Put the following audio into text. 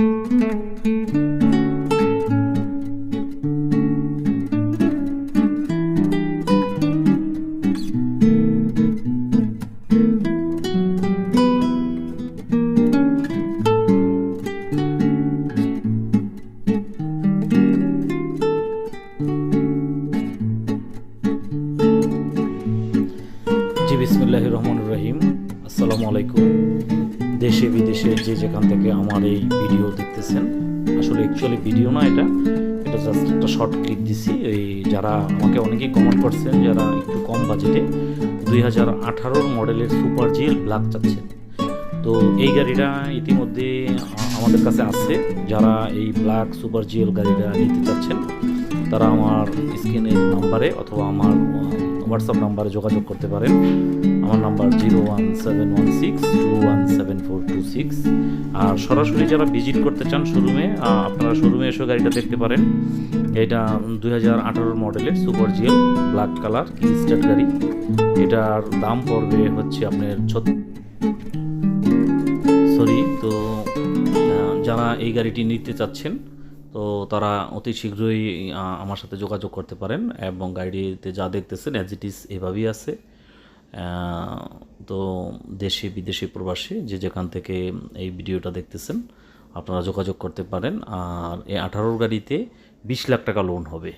জি বিসমুল্লাহ রহমান রহিম। আসসালামু আলাইকুম। দেশে, বিদেশে যে যেখান থেকে আমার এই ভিডিও দেখতেছেন, আসলে অ্যাকচুয়ালি ভিডিও না এটা এটা জাস্ট একটা শর্ট ক্লিপ দিছি। এই যারা আমাকে অনেকেই কমেন্ট করছেন, যারা একটু কম বাজেটে দুই হাজার আঠারোর মডেলের সুপার জিএল ব্ল্যাক চাচ্ছেন। তো এই গাড়িটা ইতিমধ্যে আমাদের কাছে আছে। যারা এই ব্ল্যাক সুপার জিএল গাড়িটা নিতে চাচ্ছেন, তারা আমার স্ক্রিনের নাম্বারে অথবা আমার হোয়াটসঅ্যাপ নাম্বারে যোগাযোগ করতে পারেন। আমার number zero one seven one six two one seven four two six. আর সরাসরি যারা ভিজিট করতে চান শোরুমে আপনারা শোরুমে এসে গাড়িটা দেখতে পারেন। এটা দুই হাজার আঠারোর মডেলের সুপার জিএল, ব্ল্যাক কালার কি গাড়ি। এটার দাম পড়বে হচ্ছে আপনার ছত্রিশ সরি, তো যারা এই গাড়িটি নিতে চাচ্ছেন, তো তারা অতি শীঘ্রই আমার সাথে যোগাযোগ করতে পারেন এবং গাড়িতে যা দেখতেছেন অ্যাজ ইট ইজ এভাবেই আছে। তো দেশে, বিদেশি প্রবাসী যে যেখান থেকে এই ভিডিওটা দেখতেছেন, আপনারা যোগাযোগ করতে পারেন। আর এই আঠারোর গাড়িতে বিশ লাখ টাকা লোন হবে।